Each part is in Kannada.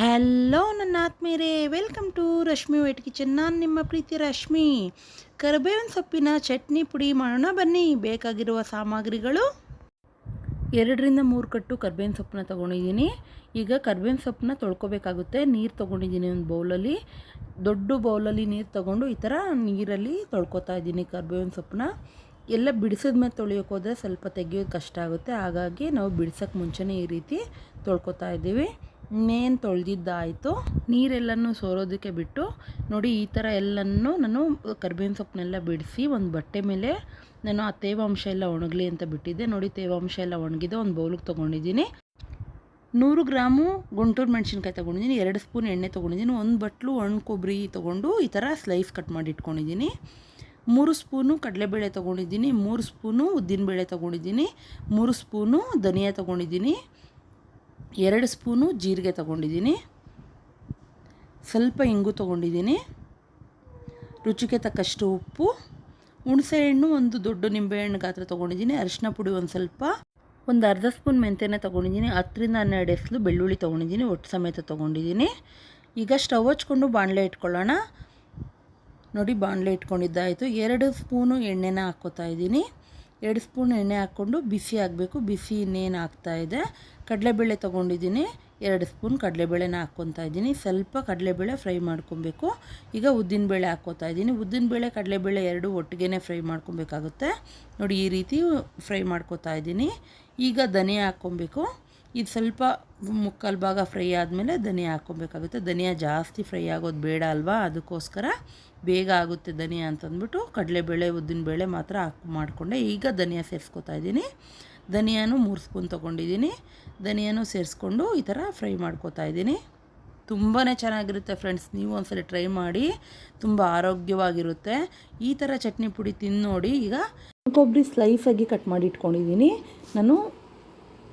ಹಲೋ ನನ್ನ ಆತ್ಮೀಯರೇ welcome to Rashmi white kitchen ನಾನು ನಿಮ್ಮ ಪ್ರೀತಿ ರಶ್ಮಿ. ಕರಿಬೇವಿನ ಸೊಪ್ಪಿನ ಚಟ್ನಿ ಪುಡಿ ಮಾಡೋಣ ಬನ್ನಿ. ಬೇಕಾಗಿರುವ ಸಾಮಗ್ರಿಗಳು? ಎರಡರಿಂದ ಮೂರು ಕಟ್ಟು ಕರ್ಬೇವಿನ ಸೊಪ್ಪನ್ನ ತೊಗೊಂಡಿದ್ದೀನಿ. ಈಗ ಕರ್ಬೇವಿನ ಸೊಪ್ಪನ್ನ ತೊಳ್ಕೊಬೇಕಾಗುತ್ತೆ. ನೀರು ತೊಗೊಂಡಿದ್ದೀನಿ ಒಂದು ಬೌಲಲ್ಲಿ. ದೊಡ್ಡ ಬೌಲಲ್ಲಿ ನೀರು ತೊಗೊಂಡು ಈ ಥರ ನೀರಲ್ಲಿ ತೊಳ್ಕೊತಾ ಇದ್ದೀನಿ ಕರ್ಬೇವಿನ ಸೊಪ್ಪನ್ನ. ಎಲ್ಲ ಬಿಡಿಸಿದ ಮೇಲೆ ತೊಳೆಯೋಕೆ ಹೋದರೆ ಸ್ವಲ್ಪ ತೆಗೆಯೋದು ಕಷ್ಟ ಆಗುತ್ತೆ. ಹಾಗಾಗಿ ನಾವು ಬಿಡ್ಸೋಕ್ಕೆ ಮುಂಚೆನೇ ಈ ರೀತಿ ತೊಳ್ಕೊತಾ ಇದ್ದೀವಿ. ಇನ್ನೇನು ತೊಳೆದಿದ್ದಾಯಿತು ನೀರೆಲ್ಲನೂ ಸೋರೋದಕ್ಕೆ ಬಿಟ್ಟು ನೋಡಿ ಈ ಥರ ಎಲ್ಲನೂ ನಾನು ಕರ್ಬೇವಿನ ಸೊಪ್ಪನ್ನೆಲ್ಲ ಬಿಡಿಸಿ ಒಂದು ಬಟ್ಟೆ ಮೇಲೆ ನಾನು ಆ ತೇವಾಂಶ ಎಲ್ಲ ಒಣಗಲಿ ಅಂತ ಬಿಟ್ಟಿದ್ದೆ. ನೋಡಿ ತೇವಾಂಶ ಎಲ್ಲ ಒಣಗಿದೆ, ಒಂದು ಬೌಲಿಗೆ ತೊಗೊಂಡಿದ್ದೀನಿ. ನೂರು ಗ್ರಾಮು ಗುಂಟೂರು ಮೆಣಸಿನ್ಕಾಯಿ ತೊಗೊಂಡಿದ್ದೀನಿ, ಎರಡು ಸ್ಪೂನ್ ಎಣ್ಣೆ ತೊಗೊಂಡಿದ್ದೀನಿ, ಒಂದು ಬಟ್ಲು ಒಣ ಕೊಬ್ಬರಿ ತೊಗೊಂಡು ಈ ಥರ ಸ್ಲೈಸ್ ಕಟ್ ಮಾಡಿ ಇಟ್ಕೊಂಡಿದ್ದೀನಿ. ಮೂರು ಸ್ಪೂನು ಕಡಲೆಬೇಳೆ ತೊಗೊಂಡಿದ್ದೀನಿ, ಮೂರು ಸ್ಪೂನು ಉದ್ದಿನಬೇಳೆ ತೊಗೊಂಡಿದ್ದೀನಿ, ಮೂರು ಸ್ಪೂನು ಧನಿಯಾ ತೊಗೊಂಡಿದ್ದೀನಿ, ಎರಡು ಸ್ಪೂನು ಜೀರಿಗೆ ತೊಗೊಂಡಿದ್ದೀನಿ, ಸ್ವಲ್ಪ ಇಂಗು ತೊಗೊಂಡಿದ್ದೀನಿ, ರುಚಿಗೆ ತಕ್ಕಷ್ಟು ಉಪ್ಪು ಹುಣಸೆಹಣ್ಣು ಒಂದು ದೊಡ್ಡ ನಿಂಬೆಹಣ್ಣು ಗಾತ್ರ ತೊಗೊಂಡಿದ್ದೀನಿ ಅರಿಶಿನ ಪುಡಿ ಒಂದು ಸ್ವಲ್ಪ, ಒಂದು ಅರ್ಧ ಸ್ಪೂನ್ ಮೆಂತ್ಯನ ತೊಗೊಂಡಿದ್ದೀನಿ, ಹತ್ತರಿಂದ ಹನ್ನೆರಡು ಎಸ್ಲು ಬೆಳ್ಳುಳ್ಳಿ ತೊಗೊಂಡಿದ್ದೀನಿ, ಒಟ್ಟು ಸಮೇತ ತೊಗೊಂಡಿದ್ದೀನಿ. ಈಗ ಸ್ಟವ್ ಹಚ್ಕೊಂಡು ಬಾಣಲೆ ಇಟ್ಕೊಳ್ಳೋಣ. ನೋಡಿ ಬಾಣಲೆ ಇಟ್ಕೊಂಡಿದ್ದಾಯಿತು. ಎರಡು ಸ್ಪೂನು ಎಣ್ಣೆನ ಹಾಕ್ಕೋತಾ ಇದ್ದೀನಿ. ಎರಡು ಸ್ಪೂನ್ ಎಣ್ಣೆ ಹಾಕ್ಕೊಂಡು ಬಿಸಿ ಆಗಬೇಕು. ಬಿಸಿ ಇನ್ನೇನು ಇದೆ. ಕಡಲೆಬೇಳೆ ತೊಗೊಂಡಿದ್ದೀನಿ. ಎರಡು ಸ್ಪೂನ್ ಕಡಲೆಬೇಳೆನ ಹಾಕ್ಕೊತಾ ಇದ್ದೀನಿ. ಸ್ವಲ್ಪ ಕಡಲೆಬೇಳೆ ಫ್ರೈ ಮಾಡ್ಕೊಬೇಕು. ಈಗ ಉದ್ದಿನಬೇಳೆ ಹಾಕ್ಕೋತಾ ಇದ್ದೀನಿ. ಉದ್ದಿನಬೇಳೆ, ಕಡಲೆಬೇಳೆ ಎರಡು ಒಟ್ಟಿಗೆ ಫ್ರೈ ಮಾಡ್ಕೊಬೇಕಾಗುತ್ತೆ. ನೋಡಿ ಈ ರೀತಿ ಫ್ರೈ ಮಾಡ್ಕೋತಾ ಇದ್ದೀನಿ. ಈಗ ಧನಿಯಾ ಹಾಕ್ಕೊಬೇಕು. ಇದು ಸ್ವಲ್ಪ ಮುಕ್ಕಾಲು ಭಾಗ ಫ್ರೈ ಆದಮೇಲೆ ಧನಿಯಾ ಹಾಕ್ಕೊಬೇಕಾಗುತ್ತೆ. ಧನಿಯಾ ಜಾಸ್ತಿ ಫ್ರೈ ಆಗೋದು ಬೇಡ ಅಲ್ವಾ? ಅದಕ್ಕೋಸ್ಕರ ಬೇಗ ಆಗುತ್ತೆ ಧನಿಯಾ ಅಂತಂದ್ಬಿಟ್ಟು ಕಡಲೆಬೇಳೆ, ಉದ್ದಿನಬೇಳೆ ಮಾತ್ರ ಹಾಕಿ, ಮಾಡಿಕೊಂಡೆ. ಈಗ ಧನಿಯಾ ಸೇರಿಸ್ಕೊತಾ ಇದ್ದೀನಿ. ಧನಿಯಾನು ಮೂರು ಸ್ಪೂನ್ ತೊಗೊಂಡಿದ್ದೀನಿ. ಧನಿಯಾನು ಸೇರಿಸ್ಕೊಂಡು ಈ ಥರ ಫ್ರೈ ಮಾಡ್ಕೋತಾ ಇದ್ದೀನಿ. ತುಂಬಾ ಚೆನ್ನಾಗಿರುತ್ತೆ ಫ್ರೆಂಡ್ಸ್. ನೀವು ಒಂದ್ಸಲ ಟ್ರೈ ಮಾಡಿ. ತುಂಬ ಆರೋಗ್ಯವಾಗಿರುತ್ತೆ. ಈ ಥರ ಚಟ್ನಿ ಪುಡಿ ತಿಂದು ನೋಡಿ ಈಗ ಕೊಬ್ಬರಿ ಸ್ಲೈಸಾಗಿ ಕಟ್ ಮಾಡಿ ಇಟ್ಕೊಂಡಿದ್ದೀನಿ. ನಾನು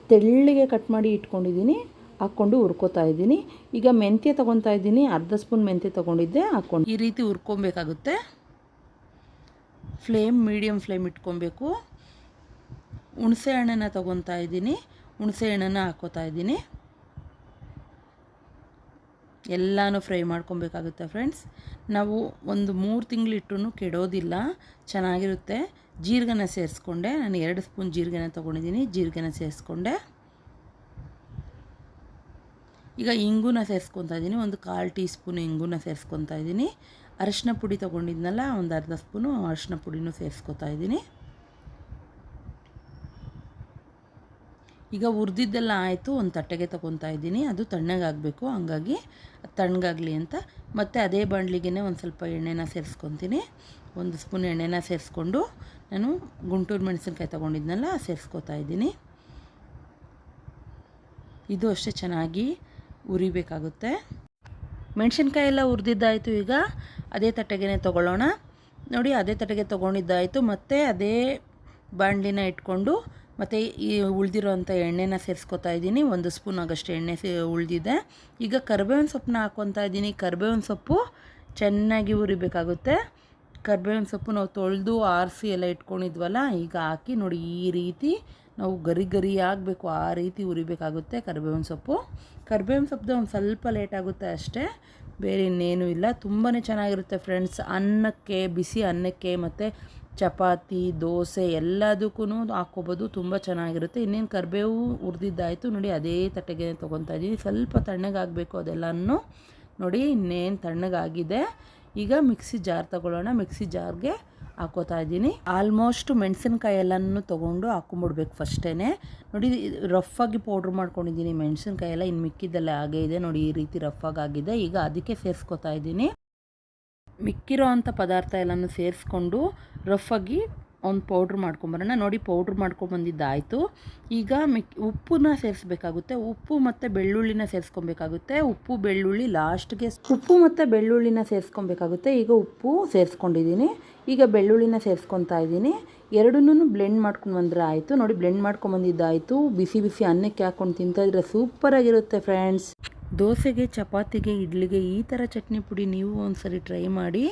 ತೆಳ್ಳಿಗೆ ಕಟ್ ಮಾಡಿ ಇಟ್ಕೊಂಡಿದ್ದೀನಿ, ಹಾಕ್ಕೊಂಡು ಹುರ್ಕೋತಾ ಇದ್ದೀನಿ. ಈಗ ಮೆಂತ್ಯ ತೊಗೊತಾ ಇದ್ದೀನಿ, ಅರ್ಧ ಸ್ಪೂನ್ ಮೆಂತ್ಯ ತೊಗೊಂಡಿದ್ದೆ, ಹಾಕ್ಕೊಂಡು. ಈ ರೀತಿ ಹುರ್ಕೊಬೇಕಾಗುತ್ತೆ. ಫ್ಲೇಮ್ ಮೀಡಿಯಮ್ ಫ್ಲೇಮ್ ಇಟ್ಕೊಬೇಕು. ಹುಣಸೆ ಹಣ್ಣನ್ನು ತೊಗೊತಾ ಇದ್ದೀನಿ. ಹುಣಸೆ ಹಣ್ಣನ್ನು ಹಾಕ್ಕೋತಾ ಇದ್ದೀನಿ. ಎಲ್ಲನೂ ಫ್ರೈ ಮಾಡ್ಕೊಬೇಕಾಗುತ್ತೆ ಫ್ರೆಂಡ್ಸ್. ನಾವು ಒಂದು ಮೂರು ತಿಂಗಳಿಟ್ಟು ಕೆಡೋದಿಲ್ಲ, ಚೆನ್ನಾಗಿರುತ್ತೆ. ಜೀರಿಗೆನ ಸೇರಿಸ್ಕೊಂಡೆ, ನಾನು ಎರಡು ಸ್ಪೂನ್ ಜೀರಿಗೆನ ತೊಗೊಂಡಿದ್ದೀನಿ. ಜೀರಿಗೆನ ಸೇರಿಸ್ಕೊಂಡೆ. ಈಗ ಇಂಗುನ ಸೇರಿಸ್ಕೊತಾ ಇದ್ದೀನಿ. ಒಂದು ಕಾಲು ಟೀ ಸ್ಪೂನ್ ಇಂಗುನ ಸೇರಿಸ್ಕೊತಾ ಇದ್ದೀನಿ. ಅರಶಿನ ಪುಡಿ ತೊಗೊಂಡಿದ್ನಲ್ಲ, ಒಂದು ಅರ್ಧ ಸ್ಪೂನು ಅರಶಿನ ಪುಡಿನೂ ಸೇರಿಸ್ಕೊತಾ ಇದ್ದೀನಿ. ಈಗ ಹುರಿದಿದ್ದೆಲ್ಲ ಆಯಿತು, ಒಂದು ತಟ್ಟೆಗೆ ತಗೊತಾ ಇದ್ದೀನಿ. ಅದು ತಣ್ಣಗಾಗಬೇಕು. ಹಂಗಾಗಿ ತಣ್ಣಗಾಗಲಿ ಅಂತ. ಮತ್ತು ಅದೇ ಬಾಣಲಿಗೆ ಒಂದು ಸ್ವಲ್ಪ ಎಣ್ಣೆನ ಸೇರಿಸ್ಕೊತೀನಿ. ಒಂದು ಸ್ಪೂನ್ ಎಣ್ಣೆನ ಸೇರಿಸ್ಕೊಂಡು ನಾನು ಗುಂಟೂರು ಮೆಣಸಿನ್ಕಾಯಿ ತೊಗೊಂಡಿದ್ನಲ್ಲ ಸೇರಿಸ್ಕೊತಾ ಇದ್ದೀನಿ. ಇದು ಅಷ್ಟೇ ಚೆನ್ನಾಗಿ ಉರಿಬೇಕಾಗುತ್ತೆ. ಮೆಣಸಿನ್ಕಾಯಿ ಎಲ್ಲ ಹುರಿದಿದ್ದಾಯಿತು ಈಗ. ಅದೇ ತಟ್ಟೆಗೆ ತೊಗೊಳ್ಳೋಣ. ನೋಡಿ, ಅದೇ ತಟ್ಟೆಗೆ ತೊಗೊಂಡಿದ್ದಾಯಿತು. ಮತ್ತು ಅದೇ ಬಾಣಲಿನ ಇಟ್ಕೊಂಡು ಮತ್ತು ಈ ಉಳಿದಿರೋಂಥ ಎಣ್ಣೆನ ಸೇರಿಸ್ಕೊತಾ ಇದ್ದೀನಿ. ಒಂದು ಸ್ಪೂನ್ ಆಗಷ್ಟು ಎಣ್ಣೆ ಉಳಿದಿದೆ. ಈಗ ಕರ್ಬೇವಿನ ಸೊಪ್ಪನ್ನ ಹಾಕ್ಕೊತಾ ಇದ್ದೀನಿ. ಕರ್ಬೇವಿನ ಸೊಪ್ಪು ಚೆನ್ನಾಗಿ ಉರಿಬೇಕಾಗುತ್ತೆ ಕರ್ಬೇವಿನ ಸೊಪ್ಪು ನಾವು ತೊಳೆದು ಆರಿಸಿ ಎಲ್ಲ ಇಟ್ಕೊಂಡಿದ್ವಲ್ಲ, ಈಗ ಹಾಕಿ ನೋಡಿ ಈ ರೀತಿ ನಾವು ಗರಿ ಗರಿ ಆಗಬೇಕು. ಆ ರೀತಿ ಉರಿಬೇಕಾಗುತ್ತೆ ಕರ್ಬೇವಿನ ಸೊಪ್ಪು. ಕರ್ಬೇವಿನ ಸೊಪ್ಪು ಒಂದು ಸ್ವಲ್ಪ ಲೇಟ್ ಆಗುತ್ತೆ ಅಷ್ಟೇ. ಬೇರೆ ಇನ್ನೇನು ಇಲ್ಲ. ತುಂಬಾ ಚೆನ್ನಾಗಿರುತ್ತೆ ಫ್ರೆಂಡ್ಸ್. ಅನ್ನಕ್ಕೆ, ಬಿಸಿ ಅನ್ನಕ್ಕೆ ಮತ್ತು ಚಪಾತಿ, ದೋಸೆ ಎಲ್ಲದಕ್ಕೂ ಹಾಕ್ಕೋಬೋದು. ತುಂಬ ಚೆನ್ನಾಗಿರುತ್ತೆ. ಇನ್ನೇನು ಕರಿಬೇವು ಹುರಿದಿದ್ದಾಯಿತು. ನೋಡಿ ಅದೇ ತಟ್ಟೆಗೆ ತೊಗೊತಾ ಇದ್ದೀನಿ. ಸ್ವಲ್ಪ ತಣ್ಣಗಾಗಬೇಕು ಅದೆಲ್ಲನೂ. ನೋಡಿ ಇನ್ನೇನು ತಣ್ಣಗಾಗಿದೆ. ಈಗ ಮಿಕ್ಸಿ ಜಾರ್ ತಗೊಳ್ಳೋಣ. ಮಿಕ್ಸಿ ಜಾರ್ಗೆ ಹಾಕೋತಾ ಇದ್ದೀನಿ. ಆಲ್ಮೋಸ್ಟ್ ಮೆಣಸಿನ್ಕಾಯಿ ಎಲ್ಲನೂ ತೊಗೊಂಡು ಹಾಕೊಂಬಿಡ್ಬೇಕು ಫಸ್ಟೇ ನೋಡಿ ರಫಾಗಿ ಪೌಡ್ರ್ ಮಾಡ್ಕೊಂಡಿದ್ದೀನಿ ಮೆಣಸಿನ್ಕಾಯಿ ಎಲ್ಲ ಇನ್ನು ಮಿಕ್ಕಿದ್ದಲ್ಲೇ ಹಾಗೇ ಇದೆ. ನೋಡಿ ಈ ರೀತಿ ರಫಾಗಿ ಆಗಿದೆ. ಈಗ ಅದಕ್ಕೆ ಸೇರಿಸ್ಕೊತಾ ಇದ್ದೀನಿ. ಮಿಕ್ಕಿರೋ ಅಂಥ ಪದಾರ್ಥ ಎಲ್ಲನೂ ಸೇರಿಸ್ಕೊಂಡು ರಫಾಗಿ ಒಂದು ಪೌಡ್ರ್ ಮಾಡ್ಕೊಂಬರೋಣ. ನೋಡಿ, ಪೌಡ್ರ್ ಮಾಡ್ಕೊಂಬಂದಿದ್ದಾಯಿತು. ಈಗ ಮಿಕ್, ಉಪ್ಪನ್ನ ಸೇರಿಸ್ಬೇಕಾಗುತ್ತೆ. ಉಪ್ಪು ಮತ್ತು ಬೆಳ್ಳುಳ್ಳಿನ ಸೇರಿಸ್ಕೊಬೇಕಾಗುತ್ತೆ. ಉಪ್ಪು, ಬೆಳ್ಳುಳ್ಳಿ ಲಾಸ್ಟ್ಗೆ ಉಪ್ಪು ಮತ್ತು ಬೆಳ್ಳುಳ್ಳಿನ ಸೇರಿಸ್ಕೊಬೇಕಾಗುತ್ತೆ. ಈಗ ಉಪ್ಪು ಸೇರಿಸ್ಕೊಂಡಿದ್ದೀನಿ. ಈಗ ಬೆಳ್ಳುಳ್ಳಿನ ಸೇರಿಸ್ಕೊತಾ ಇದ್ದೀನಿ. ಎರಡನ್ನೂ ಬ್ಲೆಂಡ್ ಮಾಡ್ಕೊಂಡು ಬಂದರೆ ಆಯಿತು. ನೋಡಿ ಬ್ಲೆಂಡ್ ಮಾಡ್ಕೊಂಬಂದಿದ್ದಾಯಿತು. ಬಿಸಿ ಬಿಸಿ ಅನ್ನಕ್ಕೆ ಹಾಕ್ಕೊಂಡು ತಿಂತಾಯಿದ್ರೆ ಸೂಪರಾಗಿರುತ್ತೆ ಫ್ರೆಂಡ್ಸ್ ದೋಸೆಗೆ, ಚಪಾತಿಗೆ, ಇಡ್ಲಿಗೆ ಈ ಥರ ಚಟ್ನಿ ಪುಡಿ ನೀವು ಒಂದ್ಸರಿ ಟ್ರೈ ಮಾಡಿ.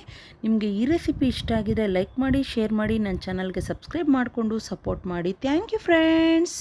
ನಿಮಗೆ ಈ ರೆಸಿಪಿ ಇಷ್ಟ ಆಗಿದೆ ಲೈಕ್ ಮಾಡಿ ಶೇರ್ ಮಾಡಿ. ನನ್ನ ಚಾನಲ್ಗೆ ಸಬ್ಸ್ಕ್ರೈಬ್ ಮಾಡಿಕೊಂಡು ಸಪೋರ್ಟ್ ಮಾಡಿ. Thank you friends